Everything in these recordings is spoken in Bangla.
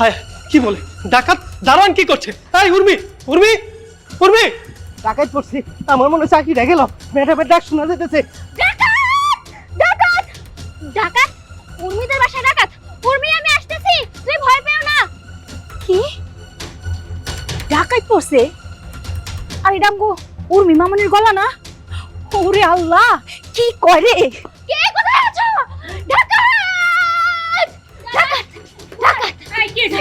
হায় কি বলে? ডাকাত দারোয়ান কি করছে? এই উর্মি উর্মি উর্মি! ডাকাত পড়ছি আমার মনে হয় চাকরিটা গেল। ম্যাডামের ডাক শোনা যেতেছে। ডাকাত! ডাকাত! ডাকাত! উর্মিদের বাসায় ডাকাত। উর্মি আমি আসতেছি। তুমি ভয় পেও না। কি? ঢাকায় পড়ছে? আর আমগো উর্মি মামনির গলা না? ওরে আল্লাহ কি করে কে কোথায় আছো ডাকাত ডাকাত ডাকাত এই কে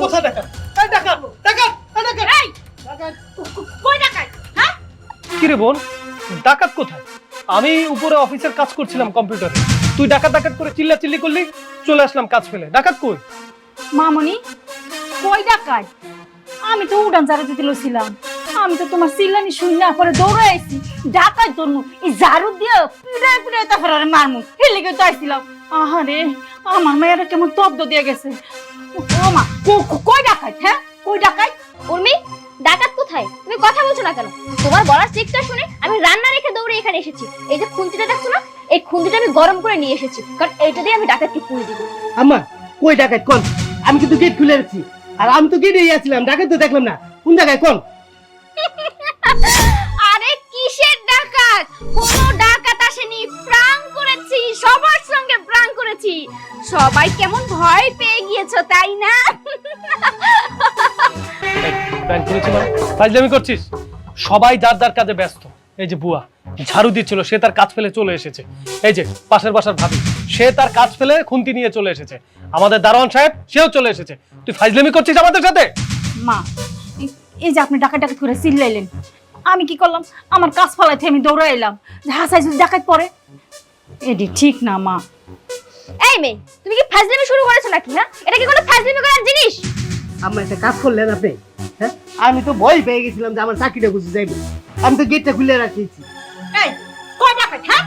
কোথায় ডাকাত এই ডাকাত ডাকাত এই ডাকাত এই! কই ডাকাত হ্যাঁ? কি রে বোন ডাকাত কোথায়? আমি উপরে অফিসের কাজ করছিলাম কম্পিউটারে। তুই ডাকাত ডাকাত করে চিল্লা চিল্লি করলি চলে আসলাম কাজ ফেলে। ডাকাত কই? মামনি কই ডাকায় আমি তো উড়ান ঝাড়ু দিতে লছিলাম আমি তো তোমার চিল্লানি শুন না পরে দৌড়ে আইছি। ডাকায় তোর এই ঝাড়ু দিয়ে পিড়ায় পিড়ায় তারপর মারমু। লেগে তো আইছিলাম। আহারে আমার মেয়েরা কেমন তব্দ দিয়ে গেছে। ও মা কই ডাকায় হ্যাঁ? কই ডাকায় উর্মি ডাকাত কোথায়? তুমি কথা বলছো না কেন? তোমার গলার চিৎকার শুনে আমি রান্না রেখে দৌড়ে এখানে এসেছি। এই যে খুন্তিটা দেখছ না? এই খুন্তিটা আমি গরম করে নিয়ে এসেছি। কারণ এইটা দিয়ে আমি ডাকাতকে পুড়ে দিব। আম্মা কই ডাকাত কোন? আমি কিন্তু গেট খুলে রাখছি। আর আমি তো গেটেই আছিলাম ডাকাত তো দেখলাম না। কোন জায়গায় কোন? সবাই কেমন ভয় পেয়ে গিয়েছো তাই না? করেছি মানে? ফাইজলামি করছিস? সবাই যার যার কাজে ব্যস্ত। এই যে বুয়া ঝাড়ু দিচ্ছিল সে তার কাজ ফেলে চলে এসেছে। এই যে পাশের বাসার ভাবি সে তার কাজ ফেলে খুন্তি নিয়ে চলে এসেছে। আমাদের দারোয়ান সাহেব সেও চলে এসেছে। তুই ফাইজলামি করছিস আমাদের সাথে? মা এই- যে আপনি ডাকাত ডাকাত করে চিল্লাইলেন আমি কি করলাম? আমার কাজ ফালাইতে আমি দৌড়ে এলাম যে হাসাই যদি ডাকাত পরে। এটি ঠিক না মা। এই মেয়ে তুমি কি ফাজলামি শুরু করেছ নাকি হ্যাঁ? এটা কি কোনো ফাজলামি করার জিনিস? আম্মা একটা কাজ করলেন আপনি হ্যাঁ? আমি তো ভয় পেয়ে গেছিলাম যে আমার চাকরিটা বুঝে যাইবে আমি তো গেটটা খুলে রাখিয়েছি। এই কয় ডাকাত হ্যাঁ?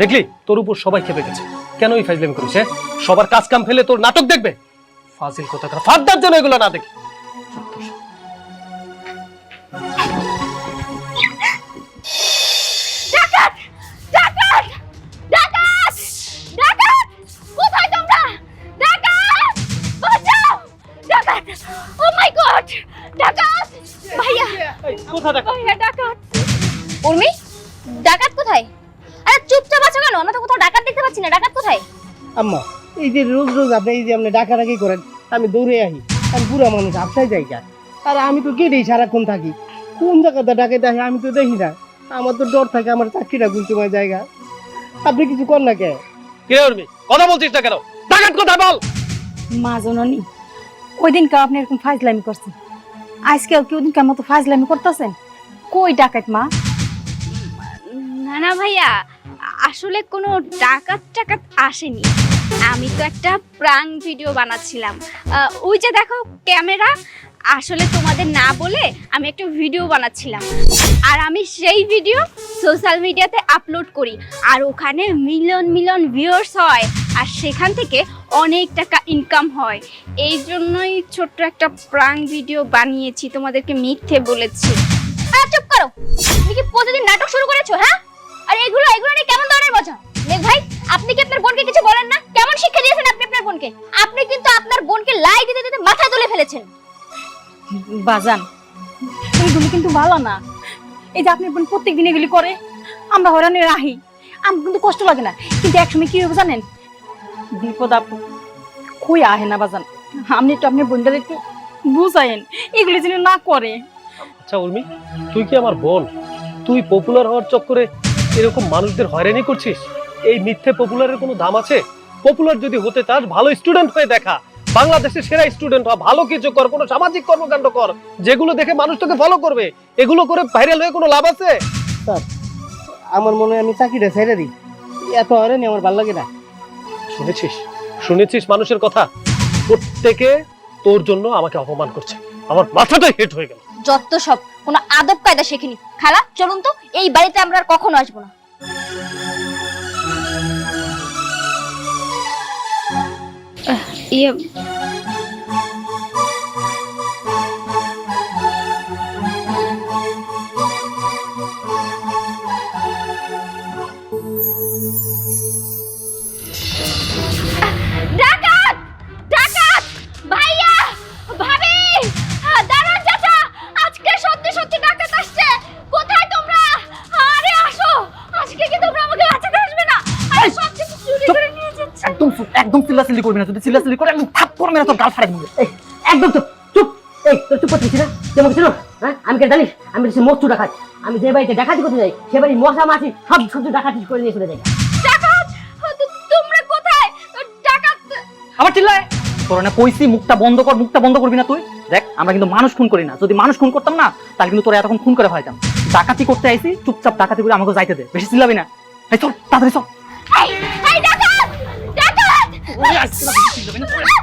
দেখলি তোর উপর সবাই খেপে গেছে। কেন এই ফাইজলামি করিস হ্যাঁ? সবার কাজ কাম ফেলে তোর নাটক দেখবে? ফাজিল কোথাকার ফাদ্দার জন্য এগুলো না দেখি। ডাকাত! ভাইয়া কোথায় দেখা ভাইয়া ডাকাত! উর্মি ডাকাত কোথায়? আরে চুপচাপ আছো কেন? আমরা তো কোথাও ডাকাত দেখতে পাচ্ছি না। ডাকাত কোথায়? আম্মা এই যে রোজ রোজ আপনি এই যে আপনি ডাকাডাকি করেন আমি দৌড়ে আহি আমি বুড়া মানুষ আপসাই জায়গা। আর আমি তো গেটেই সারাক্ষণ থাকি। কোন জায়গাটা ডাকাইতে আসে আমি তো দেখি না। আমার তো ডর থাকে আমার চাকরিটা গুলচুমায় জায়গা। আপনি কিছু কর না কে? কে উর্মি? কথা বলছিস না কেন? ডাকাত কোথায় বল? মা জননী ওই দিন আপনি এরকম ফাজলামি করছেন। আজকাল কি ওই দিনকার মতো ফাজলামি করতেছেন? কই ডাকাত মা? না না ভাইয়া, আসলে কোনো ডাকাত টাকাত আসেনি। আমি তো একটা প্রাং ভিডিও বানাচ্ছিলাম। ওই যে দেখো ক্যামেরা, আসলে তোমাদের না বলে আমি একটা ভিডিও বানাচ্ছিলাম। আর আমি সেই ভিডিও সোশ্যাল মিডিয়াতে আপলোড করি। আর ওখানে মিলিয়ন মিলিয়ন ভিউয়ার্স হয়। আর সেখান থেকে অনেক টাকা ইনকাম হয়। এই জন্যই ছোট্ট একটা প্রাং ভিডিও বানিয়েছি তোমাদেরকে মিথ্যে বলেছি। চুপ করো! তুমি কি প্রতিদিন নাটক শুরু করেছ হ্যাঁ? আর এগুলো এগুলো নিয়ে কেমন ধরনের বোঝা মেঘ ভাই আপনি কি আপনার বোনকে কিছু বলেন না? কেমন শিক্ষা দিয়েছেন আপনি আপনার বোনকে? আপনি কিন্তু আপনার বোনকে লাই দিতে দিতে মাথা তুলে ফেলেছেন। বাজান এইগুলি কিন্তু ভালো না। এই যে আপনি প্রত্যেক দিন এগুলি করে আমরা হরানি রাহি। আমার কিন্তু কষ্ট লাগে না। কিন্তু একসময় কি হবে জানেন? বিপদ আপদ। কই আহে না বাজান? আপনি একটু আপনার বোনটা একটু বুঝাইন এগুলি যেন না করে। আচ্ছা উর্মি তুই কি আমার বোন? তুই পপুলার হওয়ার চক্করে এরকম মানুষদের হয়রানি করছিস? এই মিথ্যে পপুলারের কোনো দাম আছে? পপুলার যদি হতে চাস ভালো স্টুডেন্ট হয়ে দেখা। বাংলাদেশের সেরা স্টুডেন্ট হ ভালো কিছু কর কোনো সামাজিক কর্মকাণ্ড কর যেগুলো দেখে মানুষ তোকে ফলো করবে এগুলো করে ভাইরাল হয়ে কোনো লাভ আছে? আমার মনে হয় আমি চাকরিটা ছেড়ে দিই। এত হয়রানি আমার ভালো লাগে না। শুনেছিস? শুনেছিস মানুষের কথা? প্রত্যেকে তোর জন্য আমাকে অপমান করছে। আমার মাথাটা হেট হয়ে গেল। যত সব কোনো আদব কায়দা শেখেনি। খালা চলুন তো এই বাড়িতে আমরা আর কখনো আসব না। ইয়ে চিল্লাচিল্লি করবি না। যদি চিল্লাচিল্লি করে আমি থাপ করে মেরে তোর গাল ফাড়াই দিবি। এই একদম চুপ চুপ। এই তোর চুপ করছিস না? তুই আমাকে চিনো? হ্যাঁ? আমি কে জানিস? আমি হচ্ছে মস্তু ডাকাত। আমি যে বাড়িতে ডাকাতি করতে যাই সে বাড়ি মশা মাছি সব সব ডাকাতি করে নিয়ে চলে যাই। তো- তোমরা কোথায়? ডাকাত আবার চিল্লায়? তোর না কইছি মুখটা বন্ধ কর মুখটা বন্ধ করবি না তুই? দেখ আমরা কিন্তু মানুষ খুন করি না। যদি মানুষ খুন করতাম না তাহলে কিন্তু তোর এতক্ষণ খুন করে ফেলাইতাম। ডাকাতি করতে আইছি চুপচাপ ডাকাতি করে আমাকে যাইতে দে। বেশি চিল্লাবি না। এই চল তাড়াতাড়ি চল। ডাকাত ওরে, আর চিল্লাবি না, চিল্লাবি না, চল।